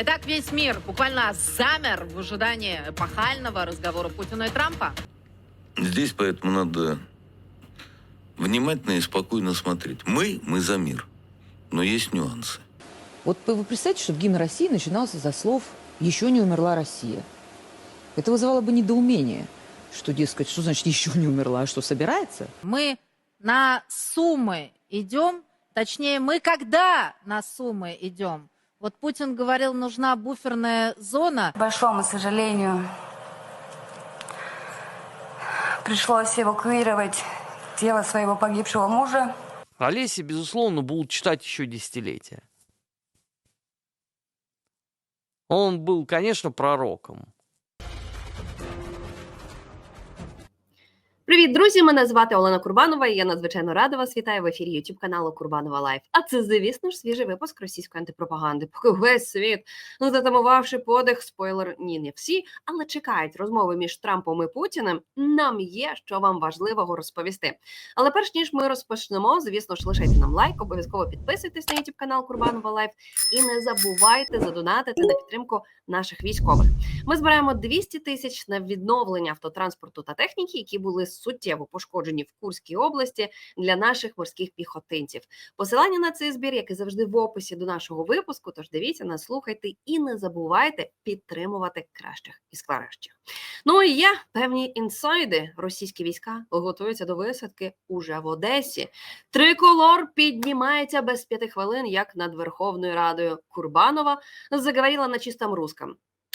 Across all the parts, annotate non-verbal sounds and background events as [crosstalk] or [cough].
Итак, весь мир буквально замер в ожидании эпохального разговора Путина и Трампа. Здесь поэтому надо внимательно и спокойно смотреть. Мы, мы за мир. Но есть нюансы. Вот вы представьте, что гимн России начинался со слов «Еще не умерла Россия». Это вызывало бы недоумение, что, дескать, что значит «еще не умерла», а что, собирается? Мы на суммы идем, точнее, мы когда на суммы идем. Вот Путин говорил, нужна буферная зона. К большому сожалению, пришлось эвакуировать тело своего погибшего мужа. Олеся, безусловно, будут читать еще десятилетия. Он был, конечно, пророком. Привіт, друзі! Мене звати Олена Курбанова. і Я надзвичайно рада вас вітаю в ефірі YouTube каналу Курбанова Лайф. А це, звісно ж, свіжий випуск російської антипропаганди. Поки весь світ, ну затамувавши подих, спойлер, ні, не всі, але чекають розмови між Трампом і Путіним. Нам є що вам важливого розповісти. Але перш ніж ми розпочнемо, звісно ж, лишайте нам лайк, обов'язково підписуйтесь на YouTube канал Курбанова Лайф і не забувайте задонатити на підтримку наших військових. Ми збираємо 200 тисяч на відновлення автотранспорту та техніки, які були суттєво пошкоджені в Курській області для наших морських піхотинців. Посилання на цей збір, як і завжди, в описі до нашого випуску. Тож дивіться, нас слухайте і не забувайте підтримувати кращих із кращих. Ну і є певні інсайди. Російські війська готуються до висадки уже в Одесі. Триколор піднімається без п'яти хвилин, як над Верховною Радою Курбанова заговорила на чистому русском.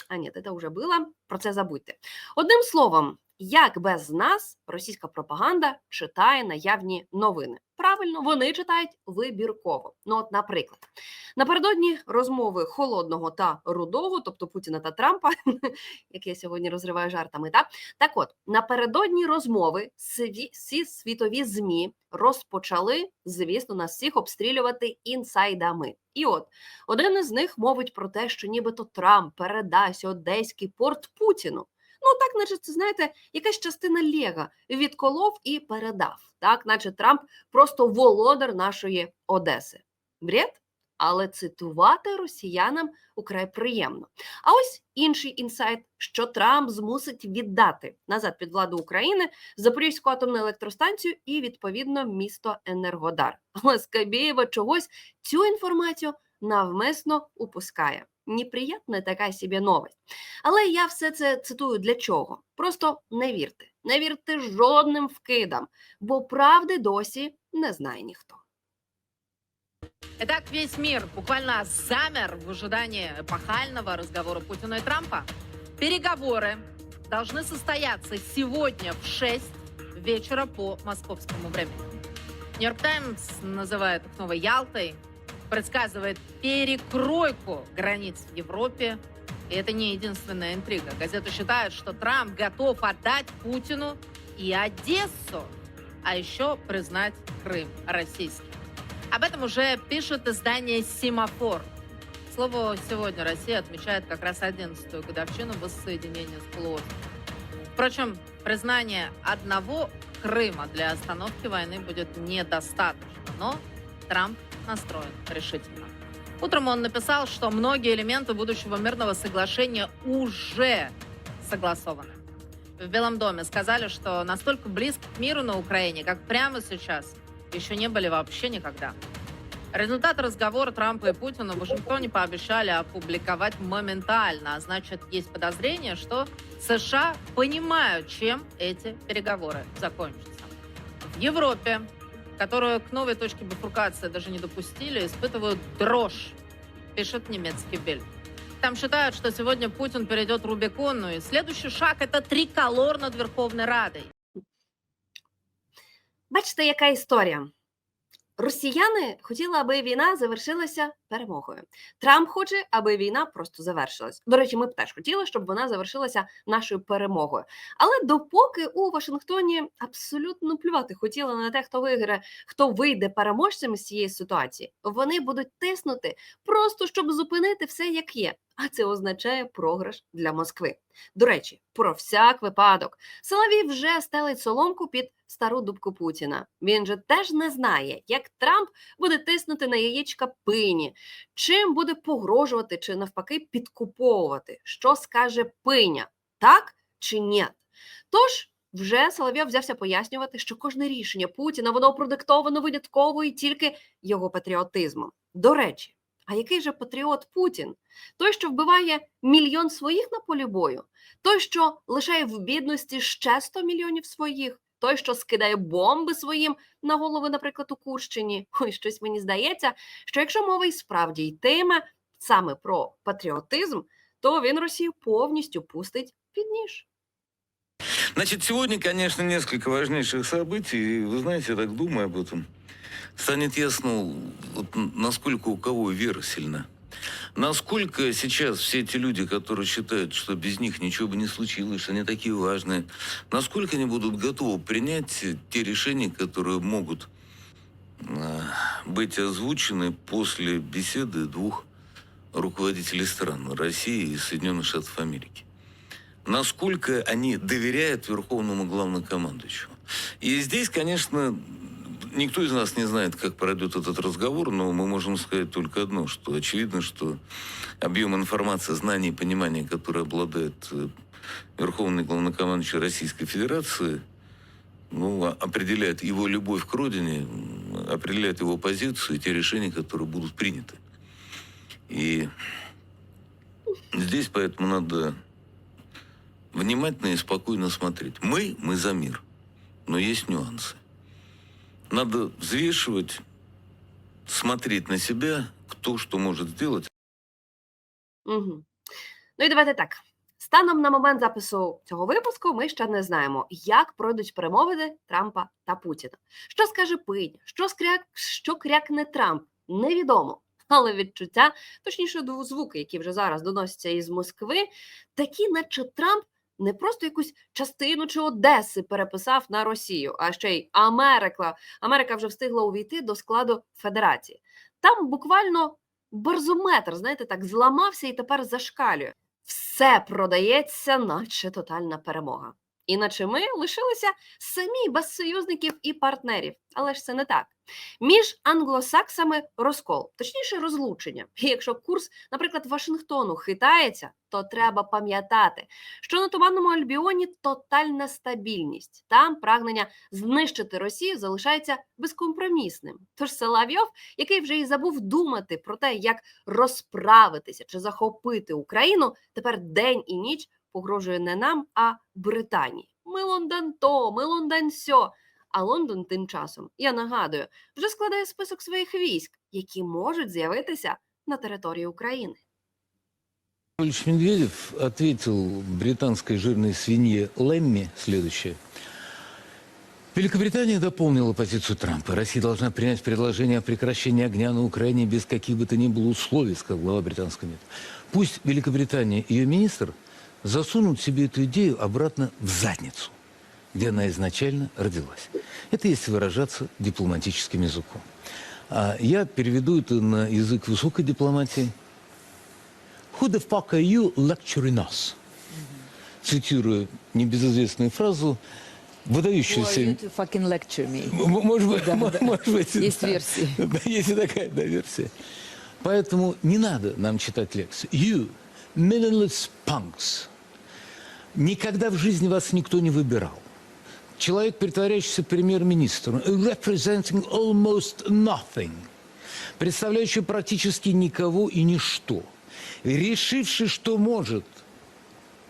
А ні, це вже було, про це забудьте. Одним словом, як без нас російська пропаганда читає наявні новини? Правильно, вони читають вибірково. Ну, от, наприклад, напередодні розмови холодного та рудого, тобто Путіна та Трампа, [laughs] як я сьогодні розриваю жартами, так так от напередодні розмови всі світові змі розпочали, звісно, нас всіх обстрілювати інсайдами. І от один із них мовить про те, що нібито Трамп передасть одеський порт Путіну. Ну, так, наче це знаєте, якась частина Лего відколов і передав. Так, наче Трамп просто володар нашої Одеси. Бред? Але цитувати росіянам украй приємно. А ось інший інсайт, що Трамп змусить віддати назад під владу України Запорізьку атомну електростанцію і відповідно місто Енергодар. Але Скабєєва чогось цю інформацію навмисно упускає Неприятна така собі новость. Але я все це цитую для чого? Просто не вірте, не вірте жодним вкидам, бо правди досі не знає ніхто. Итак, весь мир буквально замер в ожидании эпохального разговора Путина и Трампа. Переговоры должны состояться сегодня в 6 вечера по московскому времени. Нью-Йорк Таймс называет их новой Ялтой, предсказывает перекройку границ в Европе. И это не единственная интрига. Газета считает, что Трамп готов отдать Путину и Одессу, а еще признать Крым российским. Об этом уже пишет издание «Семафор». К слову, сегодня Россия отмечает как раз 11-ю годовщину воссоединения с полуостровом. Впрочем, признание одного Крыма для остановки войны будет недостаточно, но Трамп настроен решительно. Утром он написал, что многие элементы будущего мирного соглашения уже согласованы. В Белом доме сказали, что настолько близко к миру на Украине, как прямо сейчас, еще не были вообще никогда. Результаты разговора Трампа и Путина в Вашингтоне пообещали опубликовать моментально, а значит, есть подозрение, что США понимают, чем эти переговоры закончатся. В Европе, которую к новой точке бифуркации даже не допустили, испытывают дрожь, пишет немецкий Бельд. Там считают, что сегодня Путин перейдет Рубикон, ну и следующий шаг – это триколор над Верховной Радой. Бачите, яка історія? Росіяни хотіли, аби війна завершилася перемогою. Трамп хоче, аби війна просто завершилась. До речі, ми б теж хотіли, щоб вона завершилася нашою перемогою. Але допоки у Вашингтоні абсолютно плювати хотіли на те, хто виграє, хто вийде переможцем з цієї ситуації, вони будуть тиснути просто щоб зупинити все як є. А це означає програш для Москви. До речі, про всяк випадок. Соловій вже стелить соломку під стару дубку Путіна. Він же теж не знає, як Трамп буде тиснути на яєчка пині, чим буде погрожувати чи навпаки підкуповувати, що скаже пиня, так чи ні. Тож вже Соловйов взявся пояснювати, що кожне рішення Путіна воно продиктовано винятково і тільки його патріотизмом. До речі, а який же патріот Путін? Той, що вбиває мільйон своїх на полі бою, той, що лишає в бідності ще 100 мільйонів своїх, той, що скидає бомби своїм на голови, наприклад, у Курщині. [laughs] Ой, щось мені здається, що якщо мова і справді йтиме саме про патріотизм, то він Росію повністю пустить під ніж. Значит, сегодня, конечно, несколько важнейших событий. И, вы знаете, я так думаю об этом. Станет ясно, вот, насколько у кого вера сильна. Насколько сейчас все эти люди, которые считают, что без них ничего бы не случилось, что они такие важные, насколько они будут готовы принять те решения, которые могут э, быть озвучены после беседы двух руководителей стран России и Соединенных Штатов Америки насколько они доверяют верховному главнокомандующему. И здесь, конечно, никто из нас не знает, как пройдет этот разговор, но мы можем сказать только одно, что очевидно, что объем информации, знаний и понимания, который обладает э, верховный главнокомандующий Российской Федерации, ну, а- определяет его любовь к родине, определяет его позицию и те решения, которые будут приняты. И здесь поэтому надо внимательно и спокойно смотреть. Мы, мы за мир, но есть нюансы. Надо взвешивать, смотреть на себя, кто что может сделать. Угу. Ну і давайте так. Станом на момент запису цього випуску ми ще не знаємо, як пройдуть перемовини Трампа та Путіна. Що скаже Пинь, що, скряк, що крякне Трамп, невідомо. Але відчуття, точніше, звуки, які вже зараз доносяться із Москви, такі, наче Трамп не просто якусь частину чи Одеси переписав на Росію, а ще й Америка. Америка вже встигла увійти до складу Федерації. Там буквально барзометр, знаєте, так зламався і тепер зашкалює. Все продається, наче тотальна перемога. Іначе ми лишилися самі без союзників і партнерів. Але ж це не так. Між англосаксами розкол, точніше, розлучення. [laughs] І якщо курс, наприклад, Вашингтону хитається, то треба пам'ятати, що на туманному Альбіоні тотальна стабільність. Там прагнення знищити Росію залишається безкомпромісним. Тож Соловйов, який вже і забув думати про те, як розправитися чи захопити Україну, тепер день і ніч погрожує не нам, а Британії. Ми Лондон то, ми Лондон сьо. А Лондон тим часом, я нагадую, вже складає список своїх військ, які можуть з'явитися на території України. Анатольевич Медведев ответил британской жирной свинье Лемми следующее. Великобритания дополнила позицию Трампа. Россия должна принять предложение о прекращении огня на Украине без каких бы то ни было условий, сказал глава британского МИД. Пусть Великобритания и ее министр засунут себе эту идею обратно в задницу, где она изначально родилась. Это если выражаться дипломатическим языком. А я переведу это на язык высокой дипломатии – Who the fuck are you lecturing us? Цитирую небезызвестную фразу, выдающуюся... You fucking lecture me. Может быть, Да, мо- да. может быть, Есть да. версии. [laughs] Да, есть и такая да, версия. Поэтому не надо нам читать лекции. You, meaningless punks. Никогда в жизни вас никто не выбирал. Человек, притворяющийся премьер-министром, representing almost nothing, представляющий практически никого и ничто, решивший, что может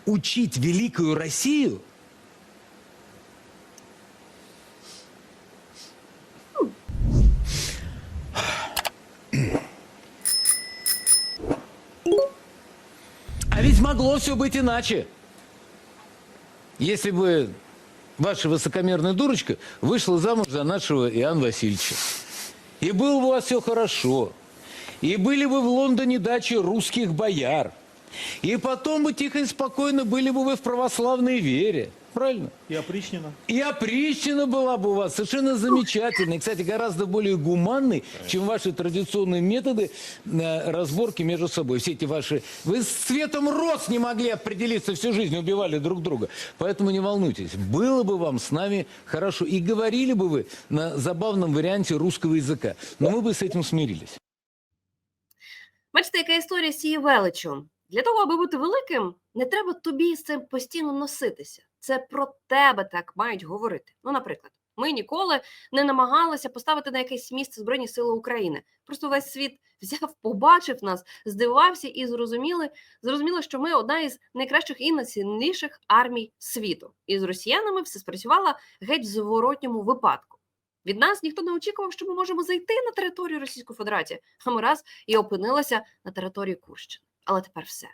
учить великую Россию – А ведь могло все быть иначе. Если бы ваша высокомерная дурочка вышла замуж за нашего Иоанна Васильевича. И было бы у вас все хорошо. И были бы в Лондоне дачи русских бояр. И потом бы тихо и спокойно были бы вы в православной вере. Правильно? И опричнина. И опричнина была бы у вас совершенно замечательной. Кстати, гораздо более гуманной, чем ваши традиционные методы э, разборки между собой. Все эти ваши... Вы с цветом роз не могли определиться всю жизнь, убивали друг друга. Поэтому не волнуйтесь. Было бы вам с нами хорошо. И говорили бы вы на забавном варианте русского языка. Но мы бы с этим смирились. Бачите, яка історія з цією величчю. Для того, аби бути великим, не треба тобі з цим постійно носитися. Це про тебе так мають говорити. Ну, наприклад, ми ніколи не намагалися поставити на якесь місце Збройні Сили України. Просто весь світ [laughs] взяв, побачив нас, здивувався і зрозуміли, зрозуміло, що ми одна із найкращих і найсильніших армій світу. І з росіянами все спрацювало геть в зворотньому випадку. Від нас ніхто не очікував, що ми можемо зайти на територію Російської Федерації. А ми раз і опинилися на території Курщини. Але тепер все.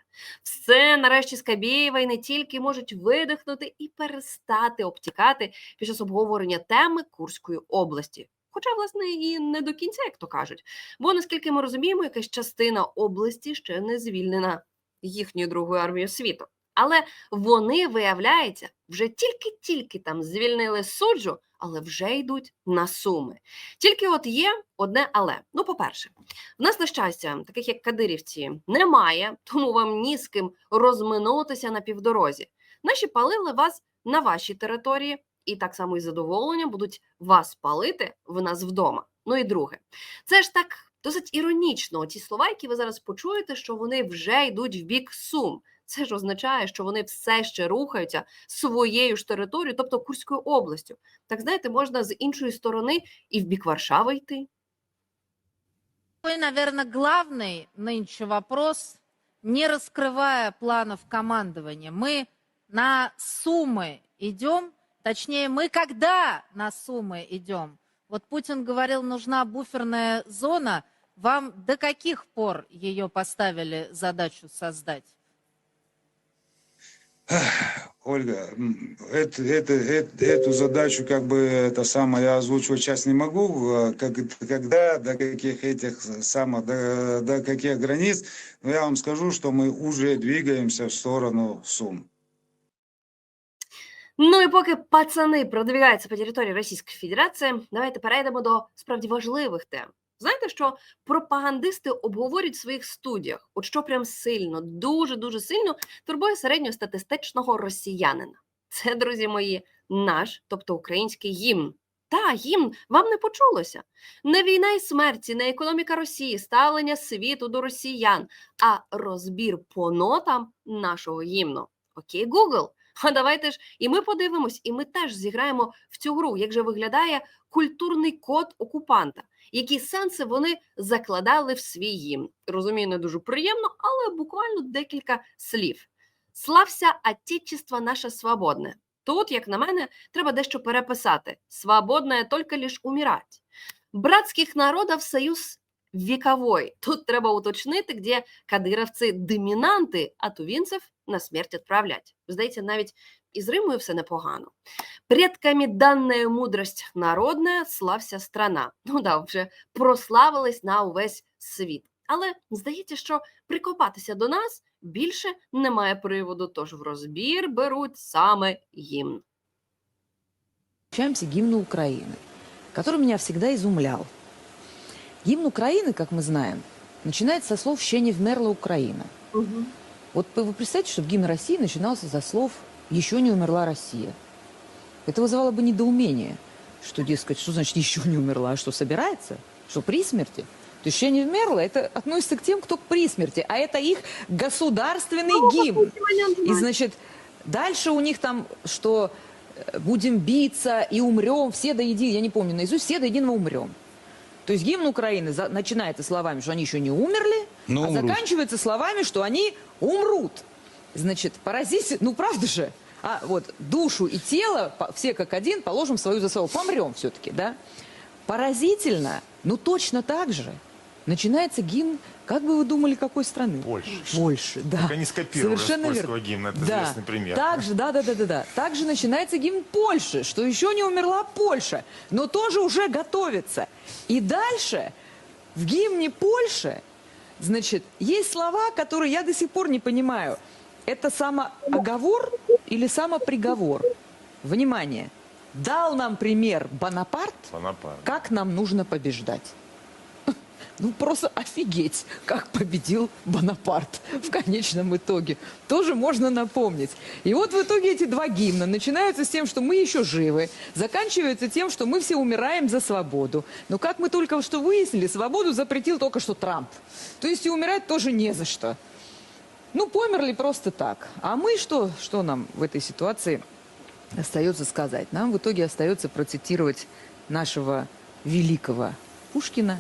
Все нарешті Скабєєва і не тільки можуть видихнути і перестати обтікати під час обговорення теми Курської області. Хоча, власне, і не до кінця, як то кажуть. Бо, наскільки ми розуміємо, якась частина області ще не звільнена їхньою другою армією світу. Але вони, виявляється, вже тільки-тільки там звільнили суджу, але вже йдуть на суми. Тільки от є одне але. Ну, по-перше, в нас, на щастя, таких як кадирівці, немає, тому вам ні з ким розминутися на півдорозі. Наші палили вас на вашій території, і так само із задоволенням будуть вас палити в нас вдома. Ну і друге, це ж так досить іронічно. Ті слова, які ви зараз почуєте, що вони вже йдуть в бік сум Це ж означає, що вони все ще рухаються своєю ж територією, тобто Курською областю. Так знаєте, можна з іншої сторони і в бік Варшави йти. Такой, наверное, главный нынче вопрос, не раскрывая планов командования. Мы на суммы идем, точнее, мы когда на суммы идем? Вот Путин говорил, нужна буферная зона. Вам до каких пор ее поставили задачу создать? Ольга, м, это, это, это- эту задачу как бы это самое я озвучивать сейчас не могу, э, как, когда, до каких этих самых, до, до каких границ, но я вам скажу, что мы уже двигаемся в сторону Сум. Ну і поки пацани продвигаються по території Російської Федерації, давайте перейдемо до справді важливих тем. Знаєте, що пропагандисти обговорюють в своїх студіях, от що прям сильно, дуже дуже сильно турбує середньостатистичного росіянина. Це, друзі мої, наш, тобто український гімн. Та гімн вам не почулося. Не війна і смерті, не економіка Росії, ставлення світу до росіян, а розбір по нотам нашого гімну. Окей, Google. А давайте ж і ми подивимось, і ми теж зіграємо в цю гру, як же виглядає культурний код окупанта, які сенси вони закладали в гімн. Розумію, не дуже приємно, але буквально декілька слів. Слався Отечество наше свободне. Тут, як на мене, треба дещо переписати. Свободне тільки лиш умирать. Братських народів союз вековой. Тут треба уточнити, де кадировці домінанти, а тувінців на смерть відправлять. Здається, навіть із Римою все непогано. Предками данная мудрость народна, слався страна. Ну да, вже прославилась на увесь світ. Але здається, що прикопатися до нас більше немає приводу, тож в розбір беруть саме гімн. Возвращаемся к гимну Украины, который меня всегда изумлял. Гимн Украины, как мы знаем, начинается со слов «Ще не вмерла Украина». Вот вы представьте, чтобы гимн России начинался со слов «Еще не умерла Россия». Это вызывало бы недоумение, что, дескать, что значит «еще не умерла», а что, собирается? Что, при смерти? То есть «Еще не умерла» это относится к тем, кто при смерти, а это их государственный гимн. И, значит, дальше у них там, что э, будем биться и умрем, все до единого, я не помню наизусть, все до единого умрем. То есть гимн Украины за- начинается словами, что они еще не умерли, Но а умрут. заканчивается словами, что они умрут. Значит, поразите, ну правда же, а вот душу и тело, все как один, положим свою за свою, помрем все-таки, да? Поразительно, ну точно так же начинается гимн, как бы вы думали, какой страны? Польши. Польши, да. Только они скопировали с Совершенно польского верно. гимна, это да. известный пример. Также, да, да, да, да, да. Также начинается гимн Польши, что еще не умерла Польша, но тоже уже готовится. И дальше в гимне Польши, значит, есть слова, которые я до сих пор не понимаю. Это самооговор или самоприговор? Внимание. Дал нам пример Бонапарт, Бонапарт. как нам нужно побеждать. [laughs] Ну, просто офигеть, как победил Бонапарт в конечном итоге. Тоже можно напомнить. И вот в итоге эти два гимна начинаются с тем, что мы еще живы, заканчиваются тем, что мы все умираем за свободу. Но как мы только что выяснили, свободу запретил только что Трамп. То есть и умирать тоже не за что. Ну, померли просто так. А мы что, что нам в этой ситуации остается сказать? Нам в итоге остается процитировать нашего великого Пушкина.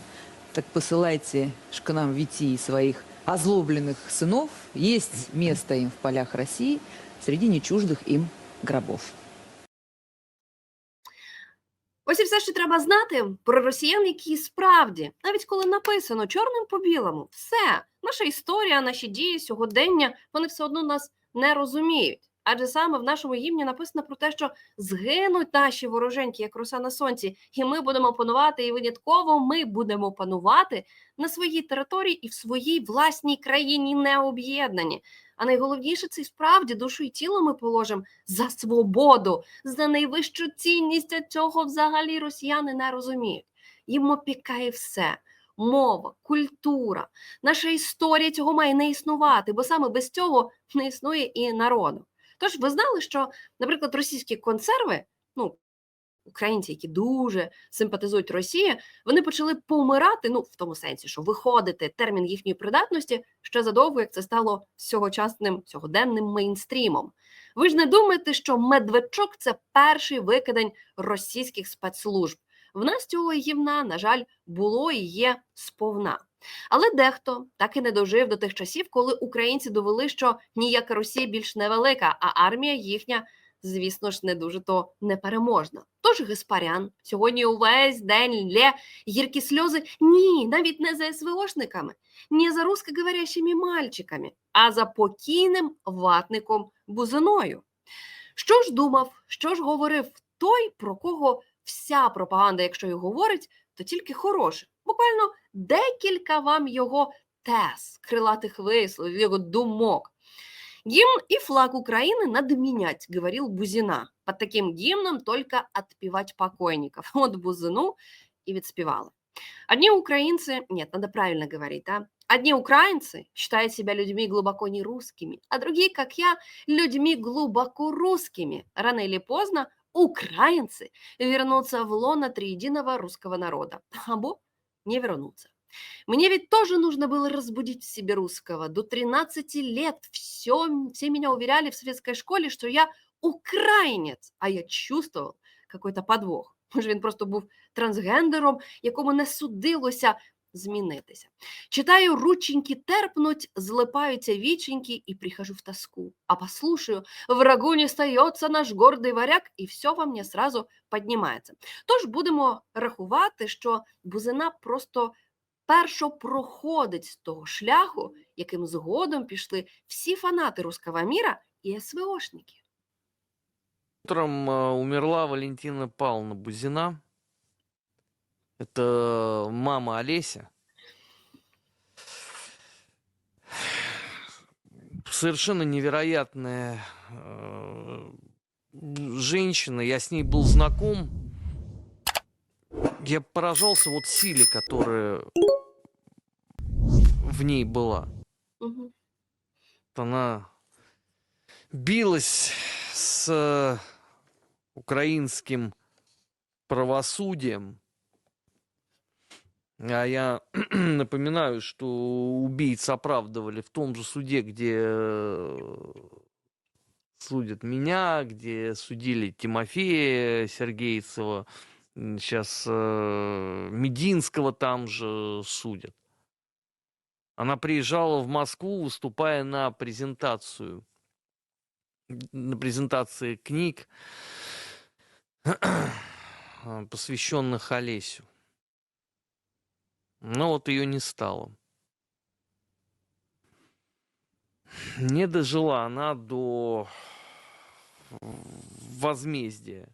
Так посылайте ж к нам Витии своих озлобленных сынов. Есть место им в полях России среди нечуждых им гробов. Ось і все, що треба знати про росіян, які справді, навіть коли написано чорним по білому, все, наша історія, наші дії, сьогодення, вони все одно нас не розуміють. Адже саме в нашому гімні написано про те, що згинуть наші вороженьки, як роса на сонці, і ми будемо панувати, і винятково ми будемо панувати на своїй території і в своїй власній країні не об'єднані. А найголовніше це і справді душу і тіло ми положимо за свободу, за найвищу цінність цього взагалі росіяни не розуміють. Їм опікає все. Мова, культура, наша історія цього має не існувати, бо саме без цього не існує і народу. Тож ви знали, що, наприклад, російські консерви, ну українці, які дуже симпатизують Росії, вони почали помирати, ну в тому сенсі, що виходити термін їхньої придатності ще задовго, як це стало сьогочасним сьогоденним мейнстрімом. Ви ж не думаєте, що Медведчук це перший викидень російських спецслужб. В нас цього гівна, на жаль, було і є сповна. Але дехто так і не дожив до тих часів, коли українці довели, що ніяка Росія більш не велика, а армія їхня, звісно ж, не дуже то непереможна. Тож Гаспарян сьогодні увесь день лє гіркі сльози ні, навіть не за СВОшниками, не за русскоговорящими мальчиками, а за покійним ватником Бузиною. Що ж думав, що ж говорив той, про кого вся пропаганда, якщо й говорить, то тільки хороше. Буквально декілька вам його тез, крилатих висловів, його думок. Гимн и флаг Украины надо менять, говорил Бузина. Под таким гимном только отпевать покойников. Вот [laughs] Бузину и відспівали. Одни украинцы, нет, надо правильно говорить, да? Одни украинцы считают себя людьми глубоко не русскими, а другие, как я, людьми глубоко русскими. Рано или поздно украинцы вернутся в лоно триединого русского народа. Або не вернутся. Мне ведь тоже нужно было разбудить в себе русского. До 13 лет все, все меня уверяли в советской школе, что я украинец, а я чувствовал какой-то подвох. Може, він просто був трансгендером, якому не судилося змінитися. Читаю, рученьки терпнуть, злипаються віченьки і прихожу в тоску. А послушаю, врагу не стається наш гордий варяг, і все во мне сразу піднімається. Тож будемо рахувати, що Бузина просто першопроходець того шляху, яким згодом пішли всі фанати руского міра і СВОшники. Утром умерла Валентина Павловна Бузина. Это мама Олеся. Совершенно невероятная э, женщина. Я с ней был знаком. Я поражался вот силе, которая в ней была. Угу. Она билась с украинским правосудием. А я [clears throat] напоминаю, что убийц оправдывали в том же суде, где э, судят меня, где судили Тимофея Сергейцева, сейчас Мединского там же судят. Она приезжала в Москву, выступая на презентацию, на презентации книг, [clears throat] посвященных Олесю. Но вот ее не стало. Не дожила она до возмездия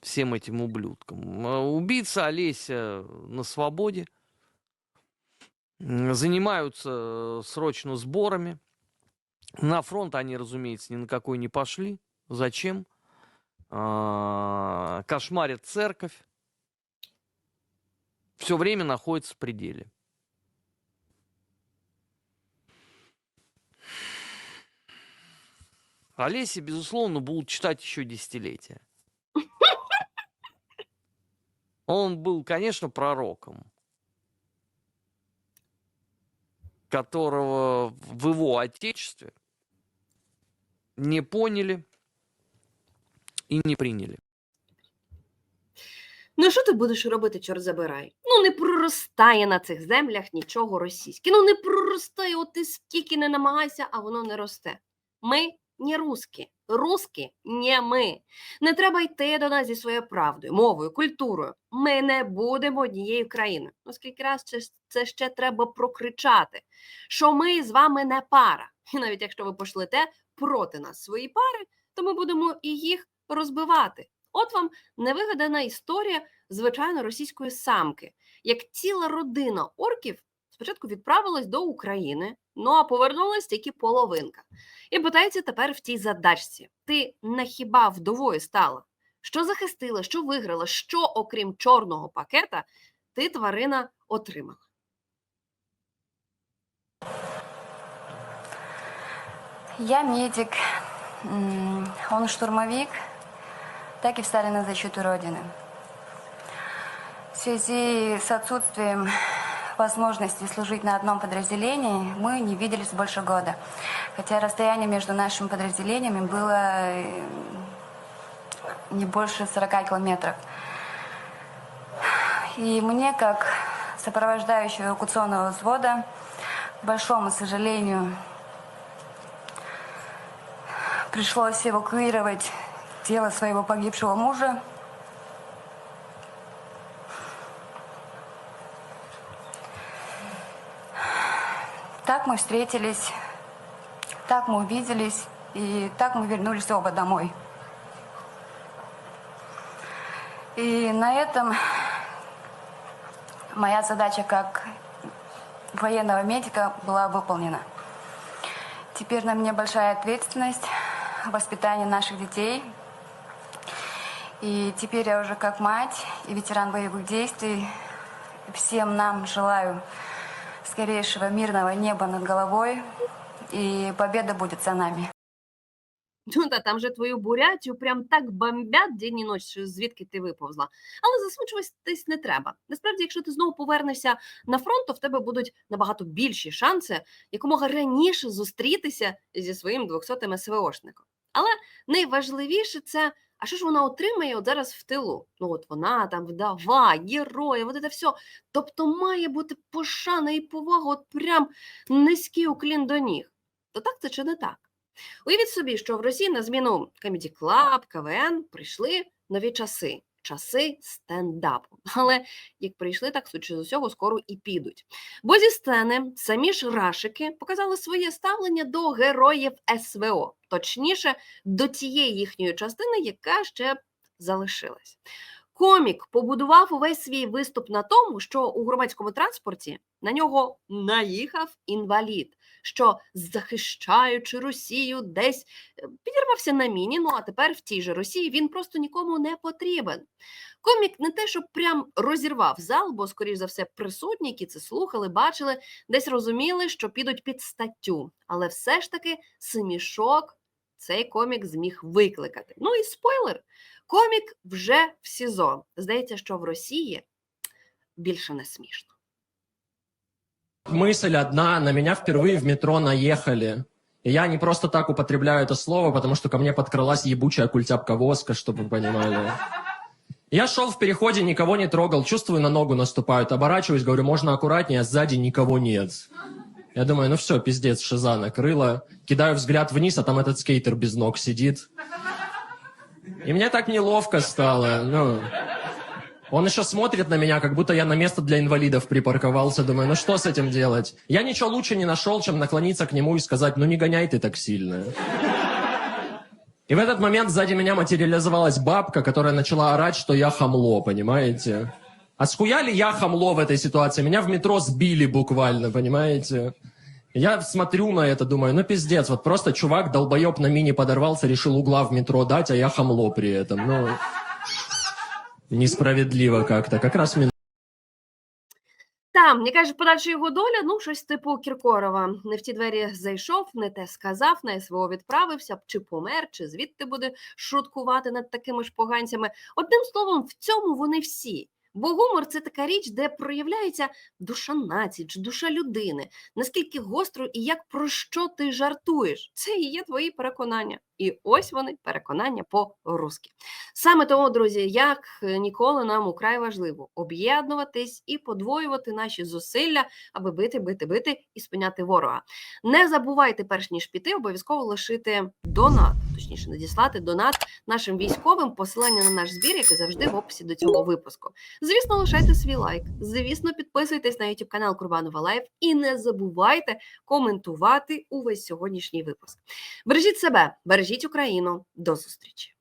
всем этим ублюдкам. Убийца Олеся на свободе. Занимаются срочно сборами. На фронт они, разумеется, ни на какой не пошли. Зачем? А, Кошмарят церковь все время находится в пределе. Олеси, безусловно, будут читать еще десятилетия. Он был, конечно, пророком, которого в его отечестве не поняли и не приняли. Ну, що ти будеш робити, чорт забирай? Ну, не проростає на цих землях нічого російське. Ну, не проростає, от ти скільки не намагайся, а воно не росте. Ми не русські. Русські не ми. Не треба йти до нас зі своєю правдою, мовою, культурою. Ми не будемо однією країною. Ну, скільки раз це ще треба прокричати, що ми з вами не пара. І навіть якщо ви пошлете проти нас свої пари, то ми будемо і їх розбивати. От вам невигадана історія звичайно російської самки, як ціла родина орків спочатку відправилась до України, ну а повернулась тільки половинка. І питається тепер в тій задачці: ти не хіба вдовою стала? Що захистила, що виграла, що, окрім чорного пакета, ти тварина отримала? Я медик, он штурмовик, так и встали на защиту Родины. В связи с отсутствием возможности служить на одном подразделении, мы не виделись больше года. Хотя расстояние между нашими подразделениями было э, не больше 40 километров. И мне, как сопровождающего эвакуационного взвода, к большому сожалению, пришлось эвакуировать тело своего погибшего мужа. Так мы встретились, так мы увиделись, и так мы вернулись оба домой. И на этом моя задача как военного медика была выполнена. Теперь на мне большая ответственность в воспитании наших детей. И теперь я уже как мать и ветеран боевых действий всем нам желаю скорейшего мирного неба над головой. И победа будет за нами. Ну та там же твою бурятію прям так бомбять день і ніч, що звідки ти виповзла. Але засмучуватись не треба. Насправді, якщо ти знову повернешся на фронт, то в тебе будуть набагато більші шанси якомога раніше зустрітися зі своїм 200-м СВОшником. Але найважливіше це. А що ж вона отримає от зараз в тилу? Ну от вона там вдова, героя, от це все. Тобто має бути пошана і повага, от прям низький уклін до ніг. То так це чи не так? Уявіть собі, що в Росії на зміну Comedy Club, КВН прийшли нові часи. Часи стендапу. Але як прийшли, так судячи з усього, скоро і підуть. Бо зі сцени самі ж рашики показали своє ставлення до героїв СВО, точніше, до тієї їхньої частини, яка ще залишилась. Комік побудував увесь свій виступ на тому, що у громадському транспорті на нього наїхав інвалід, що, захищаючи Росію, десь е, підірвався на міні. Ну а тепер в тій же Росії він просто нікому не потрібен. Комік не те, щоб прям розірвав зал, бо, скоріш за все, присутні, які це слухали, бачили, десь розуміли, що підуть під статтю. Але все ж таки смішок цей комік зміг викликати. Ну і спойлер: комік вже в СІЗО. Здається, що в Росії більше не смішно. Мысль одна, на меня впервые в метро наехали. И я не просто так употребляю это слово, потому что ко мне подкралась ебучая культяпка-воска, чтобы вы понимали. Я шел в переходе, никого не трогал, чувствую, на ногу наступают, оборачиваюсь, говорю, можно аккуратнее, а сзади никого нет. Я думаю, ну все, пиздец, шиза накрыла. Кидаю взгляд вниз, а там этот скейтер без ног сидит. И мне так неловко стало, ну... Он еще смотрит на меня, как будто я на место для инвалидов припарковался. Думаю, ну что с этим делать? Я ничего лучше не нашел, чем наклониться к нему и сказать, ну не гоняй ты так сильно. И в этот момент сзади меня материализовалась бабка, которая начала орать, что я хамло, понимаете? А схуяли я хамло в этой ситуации? Меня в метро сбили буквально, понимаете? Я смотрю на это, думаю, ну пиздец, вот просто чувак, долбоеб на мини подорвался, решил угла в метро дать, а я хамло при этом. Ну, несправедливо как-то. Как раз Там, яка ж подальша його доля, ну, щось типу Кіркорова. Не в ті двері зайшов, не те сказав, на СВО відправився, чи помер, чи звідти буде шуткувати над такими ж поганцями. Одним словом, в цьому вони всі. Бо гумор це така річ, де проявляється душа нації душа людини, наскільки гостро і як про що ти жартуєш. Це і є твої переконання. І ось вони переконання по-русски. Саме тому, друзі, як ніколи нам украй важливо об'єднуватись і подвоювати наші зусилля, аби бити, бити, бити і спиняти ворога. Не забувайте, перш ніж піти, обов'язково лишити донат, точніше, надіслати донат нашим військовим. Посилання на наш збір, яке завжди в описі до цього випуску. Звісно, лишайте свій лайк. Звісно, підписуйтесь на YouTube канал Курбанова Лайф і не забувайте коментувати увесь сьогоднішній випуск. Бережіть себе, бережіть Україну. До зустрічі!